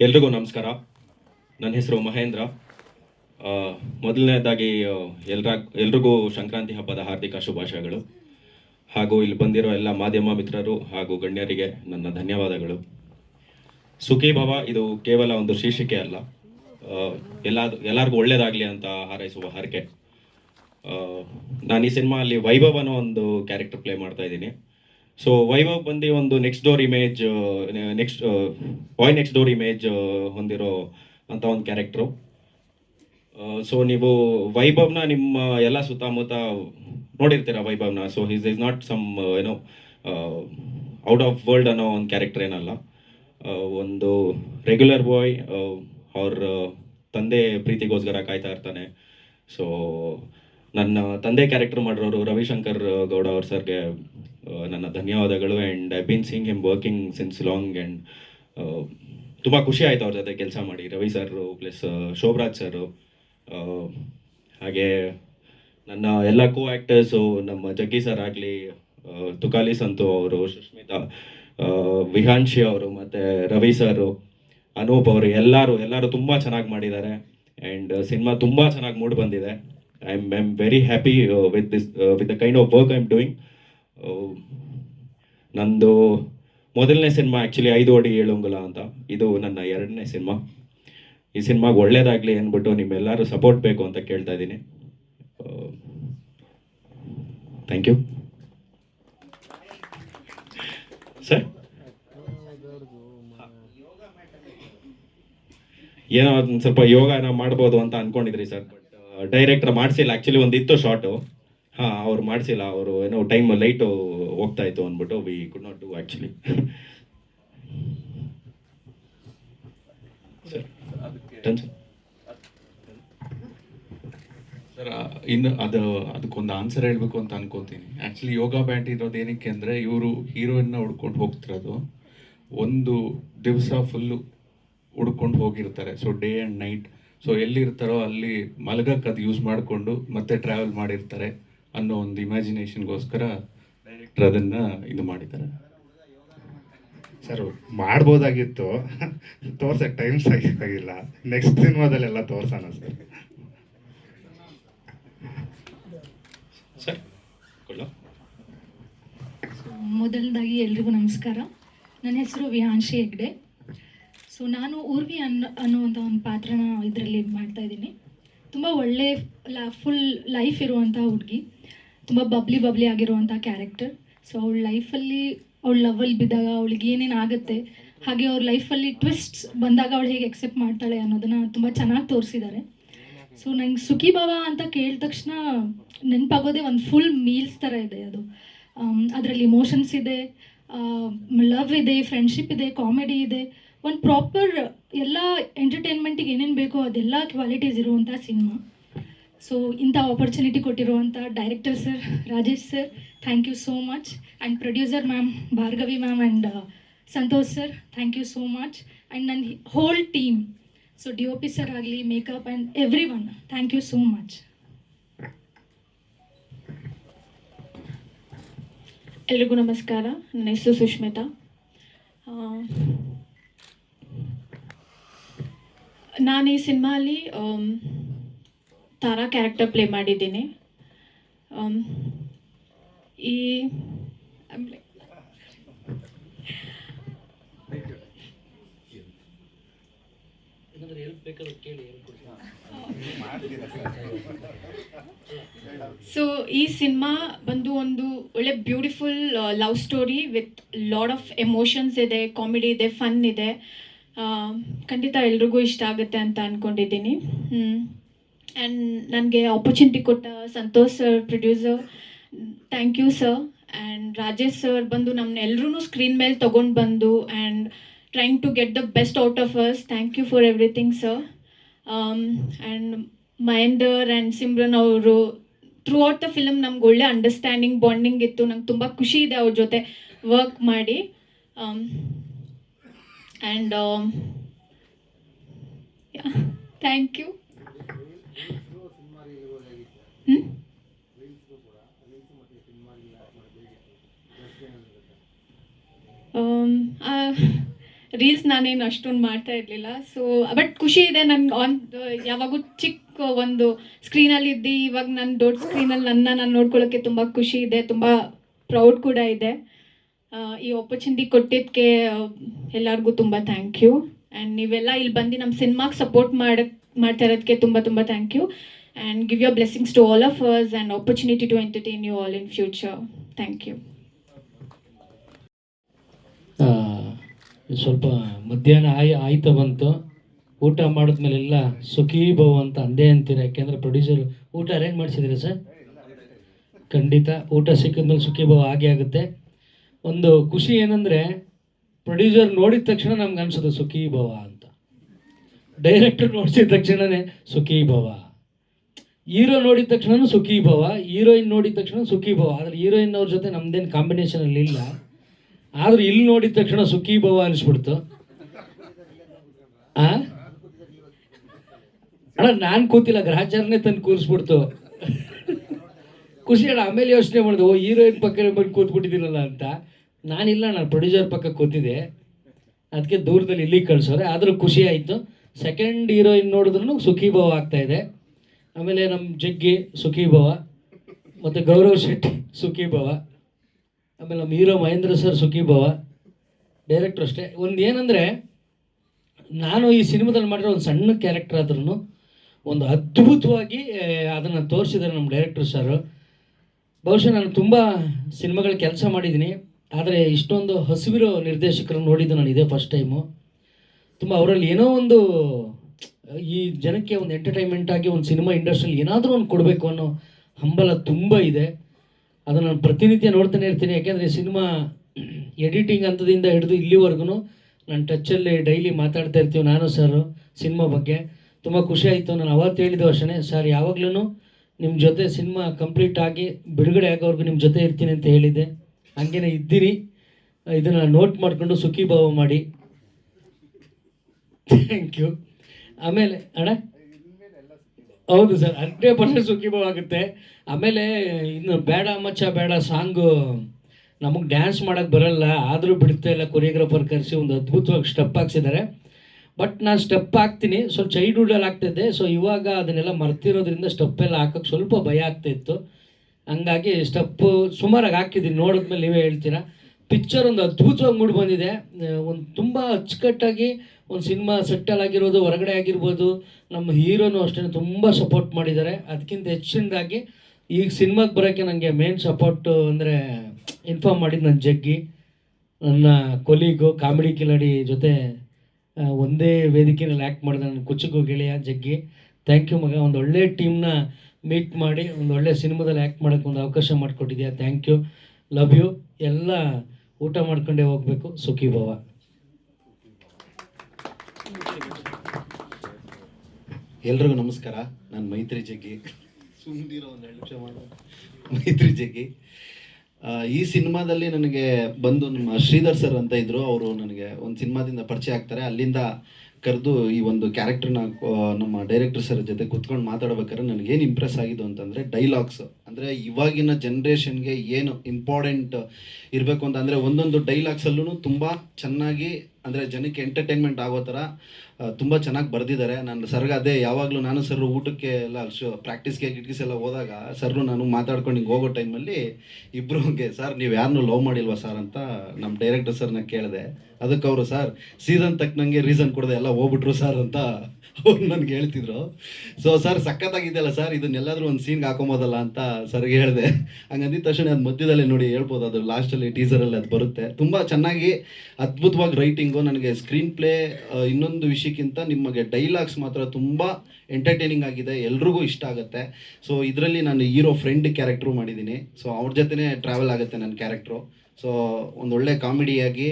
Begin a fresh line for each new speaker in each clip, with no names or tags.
ಎಲ್ರಿಗೂ ನಮಸ್ಕಾರ. ನನ್ನ ಹೆಸರು ಮಹೇಂದ್ರ. ಮೊದಲನೇದಾಗಿ ಆ, ಎಲ್ರ ಎಲ್ರಿಗೂ ಸಂಕ್ರಾಂತಿ ಹಬ್ಬದ ಹಾರ್ದಿಕ ಶುಭಾಶಯಗಳು. ಹಾಗೂ ಇಲ್ಲಿ ಬಂದಿರೋ ಎಲ್ಲ ಮಾಧ್ಯಮ ಮಿತ್ರರು ಹಾಗೂ ಗಣ್ಯರಿಗೆ ನನ್ನ ಧನ್ಯವಾದಗಳು. ಸುಖಿ ಭವ ಇದು ಕೇವಲ ಒಂದು ಶೀರ್ಷಿಕೆ ಅಲ್ಲ. ಎಲ್ಲ ಎಲ್ಲರಿಗೂ ಒಳ್ಳೇದಾಗಲಿ ಅಂತ ಹಾರೈಸುವ ಹರಕೆ. ನಾನು ಈ ಸಿನಿಮಾ ಅಲ್ಲಿ ವೈಭವನ ಒಂದು ಕ್ಯಾರೆಕ್ಟರ್ ಪ್ಲೇ ಮಾಡ್ತಾ ಇದ್ದೀನಿ. ಸೊ ವೈಭವ್ ಬಂದು ಒಂದು next door image next boy next door image ಹೊಂದಿರೋ ಅಂತ ಒಂದು ಕ್ಯಾರೆಕ್ಟ್ರು ಸೊ ನೀವು ವೈಭವ್ನ ನಿಮ್ಮ ಎಲ್ಲ ಸುತ್ತಮುತ್ತ ನೋಡಿರ್ತೀರ ವೈಭವ್ನ? So his is not some ಏನೋ ಔಟ್ ಆಫ್ ವರ್ಲ್ಡ್ ಅನ್ನೋ ಒಂದು ಕ್ಯಾರೆಕ್ಟರ್ ಏನಲ್ಲ. ಒಂದು ರೆಗ್ಯುಲರ್ ಬಾಯ್ ಅವ್ರ ತಂದೆ ಪ್ರೀತಿಗೋಸ್ಕರ ಕಾಯ್ತಾ ಇರ್ತಾನೆ. ಸೊ ನನ್ನ ತಂದೆ ಕ್ಯಾರೆಕ್ಟರ್ ಮಾಡಿರೋರು ರವಿಶಂಕರ್ ಗೌಡ ಅವ್ರ ಸರ್ಗೆ ನನ್ನ ಧನ್ಯವಾದಗಳು and I been seeing him working since long and ತುಂಬ ಖುಷಿ ಆಯಿತು ಅವ್ರ ಜೊತೆ ಕೆಲಸ ಮಾಡಿ. Ravi sir plus Shobharaj sir ಹಾಗೆ ನನ್ನ ಎಲ್ಲ ಕೋ ಆ್ಯಕ್ಟರ್ಸು ನಮ್ಮ ಜಗ್ಗಿ ಸರ್ ಆಗಲಿ ತುಕಾಲಿ ಸಂತು ಅವರು ಸುಷ್ಮಿತಾ ವಿಹಾನ್ಶಿ ಅವರು, ಮತ್ತು ರವಿ ಸರು ಅನೂಪ್ ಅವರು, ಎಲ್ಲರೂ ಎಲ್ಲರೂ ತುಂಬ ಚೆನ್ನಾಗಿ ಮಾಡಿದ್ದಾರೆ. ಆ್ಯಂಡ್ ಸಿನಿಮಾ ತುಂಬ ಚೆನ್ನಾಗಿ ಮೂಡ್ ಬಂದಿದೆ. I am I am very happy with this with the kind of work I am doing ನಂದು ಮೊದಲನೇ ಸಿನಿಮಾ ಆ್ಯಕ್ಚುಲಿ ಐದು ಅಡಿ ಏಳುಂಗುಲ ಅಂತ. ಇದು ನನ್ನ ಎರಡನೇ ಸಿನಿಮಾ. ಈ ಸಿನಿಮಾಗೆ ಒಳ್ಳೇದಾಗಲಿ ಅಂದ್ಬಿಟ್ಟು ನಿಮ್ಮೆಲ್ಲರೂ ಸಪೋರ್ಟ್ ಬೇಕು ಅಂತ ಕೇಳ್ತಾ ಇದ್ದೀನಿ. ಥ್ಯಾಂಕ್ ಯು ಸರ್ ಏನೋ ಅದನ್ನ ಸ್ವಲ್ಪ ಯೋಗನ ಮಾಡ್ಬೋದು ಅಂತ ಅನ್ಕೊಂಡಿದ್ರಿ ಸರ್ ಬಟ್ ಡೈರೆಕ್ಟರ್ ಮಾಡಿಸಿಲ್ಲ ಆ್ಯಕ್ಚುಲಿ ಒಂದು ಇತ್ತು ಶಾರ್ಟು ಹಾಂ, ಅವ್ರು ಮಾಡಿಸಿಲ್ಲ. ಅವರು ಏನೋ ಟೈಮ್ ಲೈಟು ಹೋಗ್ತಾ ಇತ್ತು ಅಂದ್ಬಿಟ್ಟು we could not do actually sir
ಇನ್ನು ಅದು, ಅದಕ್ಕೊಂದು ಆನ್ಸರ್ ಹೇಳಬೇಕು ಅಂತ ಅನ್ಕೋತೀನಿ ಆ್ಯಕ್ಚುಲಿ ಯೋಗ ಬ್ಯಾಂಡ್ ಇರೋದು ಏನಕ್ಕೆ ಅಂದರೆ ಇವರು ಹೀರೋಯಿನ್ನ ಹುಡ್ಕೊಂಡು ಹೋಗ್ತಿರೋದು. ಒಂದು ದಿವಸ ಫುಲ್ಲು ಹುಡ್ಕೊಂಡು ಹೋಗಿರ್ತಾರೆ. So day and night so ಎಲ್ಲಿರ್ತಾರೋ ಅಲ್ಲಿ ಮಲಗಕ್ಕೆ ಅದು ಯೂಸ್ ಮಾಡಿಕೊಂಡು ಮತ್ತೆ ಟ್ರಾವೆಲ್ ಮಾಡಿರ್ತಾರೆ. ಅನ್ನೋ ಒಂದು ಇಮ್ಯಾಜಿನೇಷನ್ಗೋಸ್ಕರ ಡೈರೆಕ್ಟರ್ ಅದನ್ನು ಇದು ಮಾಡಿದ್ದಾರೆ.
ಸರ್ ಮಾಡ್ಬೋದಾಗಿತ್ತು. ತೋರ್ಸಕ್ಕೆ ಟೈಮ್ ಸಾಕಾಗಿಲ್ಲ ನೆಕ್ಸ್ಟ್ ಸಿನಿಮಾದಲ್ಲೆಲ್ಲ ತೋರ್ಸೋಣ ಸರ್.
ಸರ್ ಕೊಳ್ಳ
ಮೊದಲದಾಗಿ ಎಲ್ರಿಗೂ ನಮಸ್ಕಾರ. ನನ್ನ ಹೆಸರು ವಿಹಾಂಶಿ ಹೆಗ್ಡೆ. ಸೊ ನಾನು ಊರ್ವಿ ಅನ್ನೋ ಅನ್ನುವಂಥ ಒಂದು ಪಾತ್ರನ ಇದರಲ್ಲಿ ಮಾಡ್ತಾ ಇದ್ದೀನಿ. ತುಂಬ ಒಳ್ಳೆ ಲಾ ಫುಲ್ ಲೈಫ್ ಇರುವಂಥ ಹುಡುಗಿ. ತುಂಬ ಬಬ್ಲಿ ಬಬ್ಲಿ ಆಗಿರುವಂಥ ಕ್ಯಾರೆಕ್ಟರ್ ಸೊ ಅವಳ ಲೈಫಲ್ಲಿ ಅವಳ ಲವಲ್ಲಿ ಬಿದ್ದಾಗ ಅವಳಿಗೆ ಏನೇನು ಆಗುತ್ತೆ, ಹಾಗೆ ಅವ್ರ ಲೈಫಲ್ಲಿ ಟ್ವಿಸ್ಟ್ಸ್ ಬಂದಾಗ ಅವಳು ಹೇಗೆ ಎಕ್ಸೆಪ್ಟ್ ಮಾಡ್ತಾಳೆ ಅನ್ನೋದನ್ನು ತುಂಬ ಚೆನ್ನಾಗಿ ತೋರಿಸಿದ್ದಾರೆ ಸೊ ನಂಗೆ ಸುಖಿ ಭಾವ ಅಂತ ಕೇಳಿದ ತಕ್ಷಣ ನೆನಪಾಗೋದೇ ಒಂದು ಫುಲ್ ಮೀಲ್ಸ್ ಥರ ಇದೆ ಅದು. ಅದರಲ್ಲಿ ಇಮೋಷನ್ಸ್ ಇದೆ ಲವ್ ಇದೆ ಫ್ರೆಂಡ್ಶಿಪ್ ಇದೆ ಕಾಮಿಡಿ ಇದೆ. ಒಂದು ಪ್ರಾಪರ್ ಎಲ್ಲ ಎಂಟರ್ಟೈನ್ಮೆಂಟಿಗೆ ಏನೇನು ಬೇಕೋ ಅದೆಲ್ಲ ಕ್ವಾಲಿಟೀಸ್ ಇರುವಂಥ ಸಿನಿಮಾ ಸೊ ಇಂಥ ಆಪರ್ಚುನಿಟಿ ಕೊಟ್ಟಿರುವಂಥ director sir Rajesh sir thank you so much and producer ma'am Bhargavi ma'am and Santosh sir thank you so much and ನನ್ನ whole team so D O P sir ಆಗಲಿ makeup and every one thank you so much
ಎಲ್ರಿಗೂ ನಮಸ್ಕಾರ. ನನ್ನ ಹೆಸರು ಸುಷ್ಮಿತಾ ನಾನು ಈ ಸಿನಿಮಾಲಿ Tara character play ಮಾಡಿದ್ದೀನಿ. ಆಮ್, ಈ ಸೊ ಈ ಸಿನಿಮಾ ಬಂದು ಒಂದು ಒಳ್ಳೆ beautiful love story with load of emotions ಇದೆ ಕಾಮಿಡಿ ಇದೆ ಫನ್ ಇದೆ. ಆ, ಖಂಡಿತ ಎಲ್ರಿಗೂ ಇಷ್ಟ ಆಗುತ್ತೆ ಅಂತ ಅಂದ್ಕೊಂಡಿದ್ದೀನಿ ಆ್ಯಂಡ್ ನನಗೆ ಆಪರ್ಚುನಿಟಿ ಕೊಟ್ಟ Santosh sir producer thank you sir and Rajesh sir ಬಂದು ನಮ್ಮನ್ನ ಎಲ್ಲರೂ ಸ್ಕ್ರೀನ್ ಮೇಲೆ ತೊಗೊಂಡು ಬಂದು and trying to get the best out of us thank you for everything sir and Mahender and Simran ಅವರು ಥ್ರೂ ಔಟ್ ದ ಫಿಲಮ್ ನಮ್ಗೆ ಒಳ್ಳೆ understanding bonding ಇತ್ತು. ನಂಗೆ ತುಂಬ ಖುಷಿ ಇದೆ ಅವ್ರ ಜೊತೆ ವರ್ಕ್ ಮಾಡಿ. ಆ್ಯಂಡ್ ಥ್ಯಾಂಕ್ ಯು ರೀಲ್ಸ್ ನಾನೇನು ಅಷ್ಟೊಂದು ಮಾಡ್ತಾ ಇರಲಿಲ್ಲ. ಸೊ ಬಟ್ ಖುಷಿ ಇದೆ ನನ್ಗೆ ಆನ್ ಯಾವಾಗೂ ಚಿಕ್ಕ ಒಂದು ಸ್ಕ್ರೀನಲ್ಲಿ ಇದ್ದು, ಇವಾಗ ನಾನು ದೊಡ್ಡ ಸ್ಕ್ರೀನಲ್ಲಿ ನನ್ನ ನಾನು ನೋಡ್ಕೊಳ್ಳೋಕ್ಕೆ ತುಂಬ ಖುಷಿ ಇದೆ, ತುಂಬ ಪ್ರೌಡ್ ಕೂಡ ಇದೆ. ಈ ಆಪರ್ಚುನಿಟಿ ಕೊಟ್ಟಿದ್ದಕ್ಕೆ ಎಲ್ಲರಿಗೂ ತುಂಬ ಥ್ಯಾಂಕ್ ಯು ಆ್ಯಂಡ್ ನೀವೆಲ್ಲ ಇಲ್ಲಿ ಬಂದು ನಮ್ಮ ಸಿನಿಮಾಗೆ ಸಪೋರ್ಟ್ ಮಾಡಕ್ಕೆ ಮಾಡ್ತಾ ಇರೋದಕ್ಕೆ ತುಂಬ ತುಂಬ thank you and give your blessings to all of us and opportunity to entertain you all in future. Thank
you. ಸ್ವಲ್ಪ ಮಧ್ಯಾಹ್ನ ಆಯ್ ಆಯ್ತಾ ಬಂತು ಊಟ ಮಾಡಿದ್ಮೇಲೆಲ್ಲ ಸುಖೀ ಭವ ಅಂತ ಅಂದೇ ಅಂತೀರ, ಯಾಕೆಂದರೆ ಪ್ರೊಡ್ಯೂಸರ್ ಊಟ ಅರೇಂಜ್ ಮಾಡಿಸಿದ್ದೀರಾ ಸರ್ ಖಂಡಿತ, ಊಟ ಸಿಕ್ಕಿದ್ಮೇಲೆ ಸುಖಿ ಆಗೇ ಆಗುತ್ತೆ. ಒಂದು ಖುಷಿ ಏನಂದರೆ ಪ್ರೊಡ್ಯೂಸರ್ ನೋಡಿದ ತಕ್ಷಣ ನಮ್ಗೆ ಅನ್ಸುತ್ತೆ ಸುಖೀ ಭವ ಅಂತ. ಡೈರೆಕ್ಟರ್ ನೋಡಿಸಿದ ತಕ್ಷಣನೇ ಸುಖೀ ಭವ. ಹೀರೋ ನೋಡಿದ ತಕ್ಷಣ ಸುಖೀ ಭವ, ಹೀರೋಯಿನ್ ನೋಡಿದ ತಕ್ಷಣ ಸುಖೀ ಭವ. ಆದರೆ ಹೀರೋಯಿನ್ ಅವ್ರ ಜೊತೆ ನಮ್ದೇನು ಕಾಂಬಿನೇಷನಲ್ಲಿ ಇಲ್ಲ. ಆದ್ರೆ ಇಲ್ಲಿ ನೋಡಿದ ತಕ್ಷಣ ಸುಖಿ ಭವ ಅನಿಸ್ಬಿಡ್ತು. ಆ? ಅಣ್ಣ, ನಾನು ಕೂತಿಲ್ಲ, ಗ್ರಹಚಾರನೇ ತಂದು ಕೂರಿಸ್ಬಿಡ್ತು. ಖುಷಿ ಅಣ್ಣ, ಆಮೇಲೆ ಯೋಚನೆ ಮಾಡಿದೆ, ಓ, ಹೀರೋಯಿನ್ ಪಕ್ಕ ಬಂದು ಕೂತ್ಬಿಟ್ಟಿದ್ದೀನಲ್ಲ ಅಂತ. ನಾನಿಲ್ಲ ನಾನು ಪ್ರೊಡ್ಯೂಸರ್ ಪಕ್ಕ ಕೂತಿದ್ದೆ. ಅದಕ್ಕೆ ದೂರದಲ್ಲಿ ಇಲ್ಲಿಗೆ ಕಳ್ಸೋರೆ. ಆದರೂ ಖುಷಿ ಆಯಿತು. ಸೆಕೆಂಡ್ ಹೀರೋಯಿನ್ ನೋಡಿದ್ರು ಆಗ್ತಾ ಇದೆ. ಆಮೇಲೆ ನಮ್ಮ ಜಗ್ಗಿ ಸುಖಿ ಭವ, ಮತ್ತು ಗೌರವ್ ಶೆಟ್ಟಿ ಸುಖಿ ಭವ, ಆಮೇಲೆ ನಮ್ಮ ಹೀರೋ ಮಹೇಂದ್ರ ಸರ್ ಸುಖಿ ಭವ ಡೈರೆಕ್ಟ್ರು ಅಷ್ಟೇ. ಒಂದು ಏನಂದರೆ, ನಾನು ಈ ಸಿನಿಮಾದಲ್ಲಿ ಮಾಡಿರೋ ಒಂದು ಸಣ್ಣ ಕ್ಯಾರೆಕ್ಟರ್ ಆದ್ರೂ ಒಂದು ಅದ್ಭುತವಾಗಿ ಅದನ್ನು ತೋರಿಸಿದ್ದಾರೆ ನಮ್ಮ ಡೈರೆಕ್ಟ್ರು ಸರ್. ಬಹುಶಃ ನಾನು ತುಂಬ ಸಿನಿಮಾಗಳ ಕೆಲಸ ಮಾಡಿದ್ದೀನಿ ಆದರೆ ಇಷ್ಟೊಂದು ಹಸಿವಿರೋ ನಿರ್ದೇಶಕರನ್ನು ನೋಡಿದ್ದು ನಾನು ಇದೇ ಫಸ್ಟ್ ಟೈಮು ತುಂಬ ಅವರಲ್ಲಿ ಏನೋ ಒಂದು ಈ ಜನಕ್ಕೆ ಒಂದು ಎಂಟರ್ಟೈನ್ಮೆಂಟ್ ಆಗಿ ಒಂದು ಸಿನಿಮಾ ಇಂಡಸ್ಟ್ರಿಯಲ್ಲಿ ಏನಾದರೂ ಒಂದು ಕೊಡಬೇಕು ಅನ್ನೋ ಹಂಬಲ ತುಂಬ ಇದೆ. ಅದನ್ನು ನಾನು ಪ್ರತಿನಿತ್ಯ ನೋಡ್ತಾನೆ ಇರ್ತೀನಿ. ಯಾಕೆಂದರೆ ಸಿನಿಮಾ ಎಡಿಟಿಂಗ್ ಹಂತದಿಂದ ಹಿಡಿದು ಇಲ್ಲಿವರೆಗೂ ನಾನು ಟಚ್ಚಲ್ಲಿ ಡೈಲಿ ಮಾತಾಡ್ತಾ ಇರ್ತೀವಿ ನಾನು ಸರ್ ಸಿನಿಮಾ ಬಗ್ಗೆ. ತುಂಬ ಖುಷಿ ಆಯಿತು. ನಾನು ಅವತ್ತು ಹೇಳಿದ ವರ್ಷನೇ ಸರ್ ಯಾವಾಗಲೂ ನಿಮ್ಮ ಜೊತೆ ಸಿನಿಮಾ ಕಂಪ್ಲೀಟ್ ಆಗಿ ಬಿಡುಗಡೆ ಆಗೋವರೆಗೂ ನಿಮ್ಮ ಜೊತೆ ಇರ್ತೀನಿ ಅಂತ ಹೇಳಿದ್ದೆ. ಹಂಗೇನೆ ಇದ್ದೀರಿ. ಇದನ್ನು ನೋಟ್ ಮಾಡಿಕೊಂಡು ಸುಖಿ ಭಾವ ಮಾಡಿ. ಥ್ಯಾಂಕ್ ಯು ಆಮೇಲೆ, ಅಣ್ಣ? ಹೌದು ಸರ್, ಹಂಡ್ರೆಡ್ ಪರ್ಸೆಂಟ್ ಸುಖಿಭವ ಆಗುತ್ತೆ ಆಮೇಲೆ, ಇನ್ನು ಬೇಡ ಮಚ್ಚ, ಬೇಡ ಸಾಂಗು, ನಮಗೆ ಡ್ಯಾನ್ಸ್ ಮಾಡೋಕ್ಕೆ ಬರಲ್ಲ, ಆದರೂ ಬಿಡ್ತಾ ಇಲ್ಲ ಕೊರಿಯೋಗ್ರಾಫರ್ ಕರೆಸಿ ಒಂದು ಅದ್ಭುತವಾಗಿ ಸ್ಟೆಪ್ ಹಾಕ್ಸಿದ್ದಾರೆ ಬಟ್ ನಾನು ಸ್ಟೆಪ್ ಹಾಕ್ತೀನಿ ಸ್ವಲ್ಪ ಚೈಲ್ಡ್ಹುಡಲ್ಲಿ ಆಗ್ತಿದ್ದೆ ಸೊ ಇವಾಗ ಅದನ್ನೆಲ್ಲ ಮರ್ತಿರೋದ್ರಿಂದ ಸ್ಟೆಪ್ ಎಲ್ಲ ಹಾಕೋಕ್ಕೆ ಸ್ವಲ್ಪ ಭಯ ಆಗ್ತಾಯಿತ್ತು ಹಂಗಾಗಿ ಸ್ಟೆಪ್ಪು ಸುಮಾರಾಗಿ ಹಾಕಿದ್ದೀನಿ ನೋಡಿದ್ಮೇಲೆ ನೀವೇ ಹೇಳ್ತೀರಾ. ಪಿಕ್ಚರ್ ಒಂದು ಅದ್ಭುತವಾಗಿ ಮೂಡಿ ಬಂದಿದೆ ಒಂದು ತುಂಬ ಅಚ್ಚುಕಟ್ಟಾಗಿ ಒಂದು ಸಿನಿಮಾ ಸೆಟ್ಟಲ್ ಆಗಿರ್ಬೋದು ಹೊರಗಡೆ ಆಗಿರ್ಬೋದು, ನಮ್ಮ ಹೀರೋನು ಅಷ್ಟೇ ತುಂಬ ಸಪೋರ್ಟ್ ಮಾಡಿದ್ದಾರೆ. ಅದಕ್ಕಿಂತ ಹೆಚ್ಚಿನದಾಗಿ ಈಗ ಸಿನಿಮಾಗೆ ಬರೋಕ್ಕೆ ನನಗೆ ಮೇನ್ ಸಪೋರ್ಟು ಅಂದರೆ ಇನ್ಫಾರ್ಮ್ ಮಾಡಿದ್ದು ನನ್ನ ಜಗ್ಗಿ, ನನ್ನ ಕೊಲೀಗು ಕಾಮಿಡಿ ಕಿಲಾಡಿ ಜೊತೆ ಒಂದೇ ವೇದಿಕೆಯಲ್ಲಿ ಆ್ಯಕ್ಟ್ ಮಾಡಿದ ನನ್ನ ಕುಚುಕು ಗೆಳೆಯ ಜಗ್ಗಿ. ಥ್ಯಾಂಕ್ ಯು ಮಗ. ಒಂದು ಒಳ್ಳೆ ಟೀಮ್ನ ಮೀಟ್ ಮಾಡಿ, ಒಂದು ಒಳ್ಳೆ ಸಿನಿಮಾದಲ್ಲಿ ಆ್ಯಕ್ಟ್ ಮಾಡೋಕ್ಕೆ ಒಂದು ಅವಕಾಶ ಮಾಡಿಕೊಟ್ಟಿದ್ಯಾ? ಥ್ಯಾಂಕ್ ಯು ಲವ್ ಯು ಎಲ್ಲ ಊಟ ಮಾಡ್ಕೊಂಡೇ ಹೋಗಬೇಕು. ಸುಖಿ ಭವ
ಎಲ್ರಿಗೂ ನಮಸ್ಕಾರ. ನಾನು ಮೈತ್ರಿ ಜಗ್ಗಿ. ಸುಮ್ಮನಿರೋ ಒಂದು ಎರಡು ನಿಮಿಷ ಮೈತ್ರಿ ಜಗ್ಗಿ. ಈ ಸಿನಿಮಾದಲ್ಲಿ ನನಗೆ ಬಂದು ನಮ್ಮ ಶ್ರೀಧರ್ ಸರ್ ಅಂತ ಇದ್ರು. ಅವರು ನನಗೆ ಒಂದು ಸಿನಿಮಾದಿಂದ ಪರಿಚಯ ಆಗ್ತಾರೆ. ಅಲ್ಲಿಂದ ಕರೆದು ಈ ಒಂದು ಕ್ಯಾರೆಕ್ಟರ್ನ ನಮ್ಮ ಡೈರೆಕ್ಟರ್ ಸರ್ ಜೊತೆ ಕುತ್ಕೊಂಡು ಮಾತಾಡ್ಬೇಕಾದ್ರೆ ನನಗೆ ಏನು ಇಂಪ್ರೆಸ್ ಆಗಿದ್ದು ಅಂತಂದರೆ ಡೈಲಾಗ್ಸ್. ಅಂದರೆ ಇವಾಗಿನ ಜನ್ರೇಷನ್ಗೆ ಏನು ಇಂಪಾರ್ಟೆಂಟ್ ಇರಬೇಕು ಅಂತ ಅಂದರೆ ಒಂದೊಂದು ಡೈಲಾಗ್ಸಲ್ಲೂ ತುಂಬ ಚೆನ್ನಾಗಿ ಅಂದರೆ ಜನಕ್ಕೆ ಎಂಟರ್ಟೈನ್ಮೆಂಟ್ ಆಗೋ ಥರ ತುಂಬ ಚೆನ್ನಾಗಿ ಬರೆದಿದ್ದಾರೆ. ನಾನು ಸರ್ಗೆ ಅದೇ ಯಾವಾಗಲೂ ನಾನು ಸರ್ ಊಟಕ್ಕೆ ಎಲ್ಲ ಶೋ ಪ್ರಾಕ್ಟೀಸ್ಗೆ ಗಿಟ್ಕೀಸ್ ಎಲ್ಲ ಹೋದಾಗ ಸರ್ರು ನಾನು ಮಾತಾಡ್ಕೊಂಡು ಹಿಂಗೆ ಹೋಗೋ ಟೈಮಲ್ಲಿ ಇಬ್ಬರು ಸರ್, ನೀವು ಯಾರನ್ನೂ ಲವ್ ಮಾಡಿಲ್ವಾ ಸರ್? ಅಂತ ನಮ್ಮ ಡೈರೆಕ್ಟರ್ ಸರ್ನ ಕೇಳಿದೆ. ಅದಕ್ಕೆ ಅವರು, ಸರ್ ಸೀಸನ್ ತಕ್ಕನಂಗೆ ರೀಸನ್ ಕೊಡದೆ ಎಲ್ಲ ಹೋಗ್ಬಿಟ್ರು ಸರ್ ಅಂತ ಅವ್ರು ನನಗೆ ಹೇಳ್ತಿದ್ರು. ಸೊ ಸರ್ ಸಖತ್ತಾಗಿದೆಯಲ್ಲ ಸರ್ ಇದನ್ನೆಲ್ಲಾದ್ರೂ ಒಂದು ಸೀನ್ಗೆ ಹಾಕೊಂಬೋದಲ್ಲ ಅಂತ ಸರ್ಗೆ ಹೇಳಿದೆ. ಹಂಗಂದಿದ ತಕ್ಷಣ ಅದು ಮಧ್ಯದಲ್ಲೇ ನೋಡಿ ಹೇಳ್ಬೋದು ಅದು ಲಾಸ್ಟಲ್ಲಿ ಟೀಸರಲ್ಲಿ ಅದು ಬರುತ್ತೆ. ತುಂಬ ಚೆನ್ನಾಗಿ ಅದ್ಭುತವಾಗಿ ರೈಟಿಂಗು ನನಗೆ ಸ್ಕ್ರೀನ್ ಪ್ಲೇ ಇನ್ನೊಂದು ವಿಷಯಕ್ಕಿಂತ ನಿಮಗೆ ಡೈಲಾಗ್ಸ್ ಮಾತ್ರ ತುಂಬ ಎಂಟರ್ಟೈನಿಂಗ್ ಆಗಿದೆ, ಎಲ್ರಿಗೂ ಇಷ್ಟ ಆಗುತ್ತೆ. ಸೊ ಇದರಲ್ಲಿ ನಾನು ಹೀರೋ ಫ್ರೆಂಡ್ ಕ್ಯಾರೆಕ್ಟ್ರು ಮಾಡಿದ್ದೀನಿ ಸೊ ಅವ್ರ ಜೊತೆನೇ ಟ್ರಾವೆಲ್ ಆಗುತ್ತೆ ನನ್ನ ಕ್ಯಾರೆಕ್ಟ್ರು ಸೊ ಒಂದೊಳ್ಳೆ ಕಾಮಿಡಿಯಾಗಿ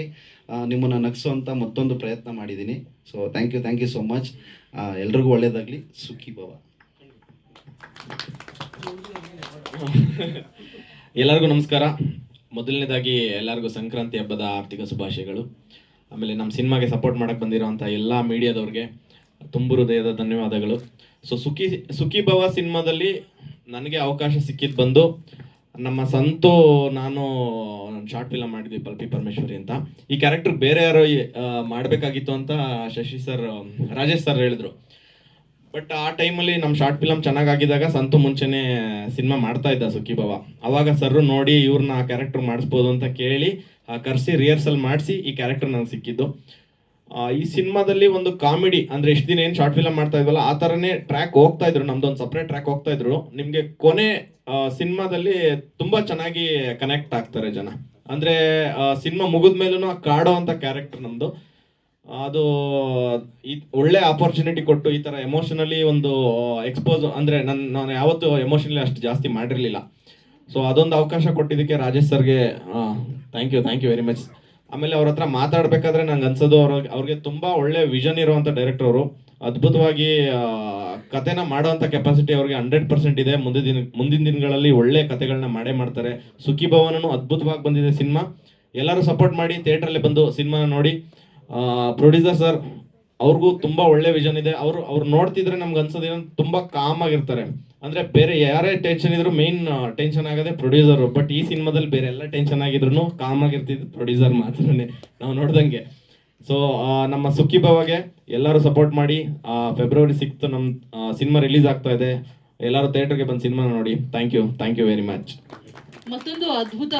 ನಿಮ್ಮನ್ನು ಅಂತ ಮತ್ತೊಂದು ಪ್ರಯತ್ನ ಮಾಡಿದ್ದೀನಿ so thank you thank you so much ಎಲ್ರಿಗೂ ಒಳ್ಳೆಯದಾಗಲಿ ಸುಖಿ ಭವ.
ಎಲ್ಲರಿಗೂ ನಮಸ್ಕಾರ. ಮೊದಲನೇದಾಗಿ ಎಲ್ಲರಿಗೂ ಸಂಕ್ರಾಂತಿ ಹಬ್ಬದ ಆರ್ಥಿಕ ಶುಭಾಶಯಗಳು. ಆಮೇಲೆ ನಮ್ಮ ಸಿನಿಮಾಗೆ ಸಪೋರ್ಟ್ ಮಾಡಕ್ಕೆ ಬಂದಿರೋಂಥ ಎಲ್ಲ ಮೀಡಿಯಾದವ್ರಿಗೆ ತುಂಬು ಹೃದಯದ ಧನ್ಯವಾದಗಳು. ಸೊ ಸುಖಿ ಸುಖಿ ಭವ ಸಿನಿಮಾದಲ್ಲಿ ನನಗೆ ಅವಕಾಶ ಸಿಕ್ಕಿದ್ದು ಬಂದು ನಮ್ಮ ಸಂತು, ನಾನು ಶಾರ್ಟ್ ಫಿಲಮ್ ಮಾಡಿದ್ವಿ, ಪಲ್ಪಿ ಪರಮೇಶ್ವರಿ ಅಂತ. ಈ ಕ್ಯಾರೆಕ್ಟರ್ ಬೇರೆ ಯಾರೋ ಮಾಡಬೇಕಾಗಿತ್ತು ಅಂತ ಶಶಿ ಸರ್ ರಾಜೇಶ್ ಸರ್ ಹೇಳಿದ್ರು. ಬಟ್ ಆ ಟೈಮಲ್ಲಿ ನಮ್ಮ ಶಾರ್ಟ್ ಫಿಲಮ್ ಚೆನ್ನಾಗಾಗಿದ್ದಾಗ ಸಂತು ಮುಂಚೆನೆ ಸಿನಿಮಾ ಮಾಡ್ತಾ ಇದ್ದ ಸುಖಿ ಬಾವ ಅವಾಗ ಸರ್ ನೋಡಿ ಇವ್ರನ್ನ ಆ ಕ್ಯಾರೆಕ್ಟರ್ ಮಾಡಿಸ್ಬೋದು ಅಂತ ಕೇಳಿ ಕರೆಸಿ ರಿಹರ್ಸಲ್ ಮಾಡಿಸಿ ಈ ಕ್ಯಾರೆಕ್ಟರ್ ನನಗೆ ಸಿಕ್ಕಿದ್ದು. ಈ ಸಿನಿಮಾದಲ್ಲಿ ಒಂದು ಕಾಮಿಡಿ, ಅಂದ್ರೆ ಇಷ್ಟು ದಿನ ಏನು ಶಾರ್ಟ್ ಫಿಲಮ್ ಮಾಡ್ತಾ ಇದ್ವಲ್ಲ, ಆ ಥರನೇ ಟ್ರ್ಯಾಕ್ ಹೋಗ್ತಾ ಇದ್ರು, ನಮ್ದೊಂದು ಸಪ್ರೇಟ್ ಟ್ರ್ಯಾಕ್ ಹೋಗ್ತಾ ಇದ್ರು. ನಿಮಗೆ ಕೊನೆ ಸಿನಿಮಾದಲ್ಲಿ ತುಂಬಾ ಚೆನ್ನಾಗಿ ಕನೆಕ್ಟ್ ಆಗ್ತಾರೆ ಜನ. ಅಂದ್ರೆ ಸಿನಿಮಾ ಮುಗಿದ ಮೇಲೂ ಕಾಡೋ ಅಂತ ಕ್ಯಾರೆಕ್ಟರ್ ನಮ್ದು. ಅದು ಒಳ್ಳೆ ಆಪರ್ಚುನಿಟಿ ಕೊಟ್ಟು ಈ ತರ ಎಮೋಷನಲಿ ಒಂದು ಎಕ್ಸ್ಪೋಸ್ ಅಂದ್ರೆ ನನ್, ನಾನು ಯಾವತ್ತೂ ಎಮೋಷನಲಿ ಅಷ್ಟು ಜಾಸ್ತಿ ಮಾಡಿರಲಿಲ್ಲ. ಸೊ ಅದೊಂದು ಅವಕಾಶ ಕೊಟ್ಟಿದ್ದಕ್ಕೆ ರಾಜೇಶ್ ಸರ್ಗೆ thank you thank you very much ಆಮೇಲೆ ಅವ್ರ ಹತ್ರ ಮಾತಾಡ್ಬೇಕಾದ್ರೆ ನಂಗೆ ಅನ್ಸೋದು ಅವ್ರ ಅವ್ರಿಗೆ ತುಂಬಾ ಒಳ್ಳೆ ವಿಷನ್ ಇರುವಂತ ಡೈರೆಕ್ಟರ್ ಅವರು. ಅದ್ಭುತವಾಗಿ ಕತೆನ ಮಾಡುವಂಥ ಕೆಪಾಸಿಟಿ ಅವ್ರಿಗೆ ಹಂಡ್ರೆಡ್ ಪರ್ಸೆಂಟ್ ಇದೆ. ಮುಂದಿನ ದಿನ ಮುಂದಿನ ದಿನಗಳಲ್ಲಿ ಒಳ್ಳೆ ಕತೆಗಳನ್ನ ಮಾಡೇ ಮಾಡ್ತಾರೆ. ಸುಖಿ ಭವನನು ಅದ್ಭುತವಾಗಿ ಬಂದಿದೆ ಸಿನಿಮಾ. ಎಲ್ಲರೂ ಸಪೋರ್ಟ್ ಮಾಡಿ ಥಿಯೇಟ್ರಲ್ಲಿ ಬಂದು ಸಿನಿಮಾನ ನೋಡಿ. ಪ್ರೊಡ್ಯೂಸರ್ ಸರ್ ಅವ್ರಿಗೂ ತುಂಬಾ ಒಳ್ಳೆ ವಿಷನ್ ಇದೆ. ಅವರು ಅವ್ರು ನೋಡ್ತಿದ್ರೆ ನಮ್ಗೆ ಅನ್ಸೋದು ಏನಂದ್ರೆ ತುಂಬಾ ಕಾಮ್ ಆಗಿರ್ತಾರೆ. ಅಂದ್ರೆ ಬೇರೆ ಯಾರೇ ಟೆನ್ಷನ್ ಇದ್ರು ಮೇನ್ ಟೆನ್ಷನ್ ಆಗೋದೇ ಪ್ರೊಡ್ಯೂಸರ್ ಬಟ್ ಈ ಸಿನಿಮಾದಲ್ಲಿ ಬೇರೆ ಎಲ್ಲ ಟೆನ್ಷನ್ ಆಗಿದ್ರು ಕಾಮ್ ಆಗಿರ್ತಿದ್ದು ಪ್ರೊಡ್ಯೂಸರ್ ಮಾತ್ರನೇ ನಾವು ನೋಡ್ದಂಗೆ. ಸೊ ನಮ್ಮ ಸುಖಿ ಬಾವಾಗೆ ಎಲ್ಲರೂ ಸಪೋರ್ಟ್ ಮಾಡಿ ಫೆಬ್ರವರಿ ಸಿಕ್ತ್ ನಮ್ಮ ಸಿನಿಮಾ ರಿಲೀಸ್ ಆಗ್ತಾ ಇದೆ. ಎಲ್ಲರೂ ಥಿಯೇಟರ್ಗೆ ಬಂದು ಸಿನಿಮಾ ನೋಡಿ. Thank you thank you very much
ಮತ್ತೊಂದು ಅದ್ಭುತ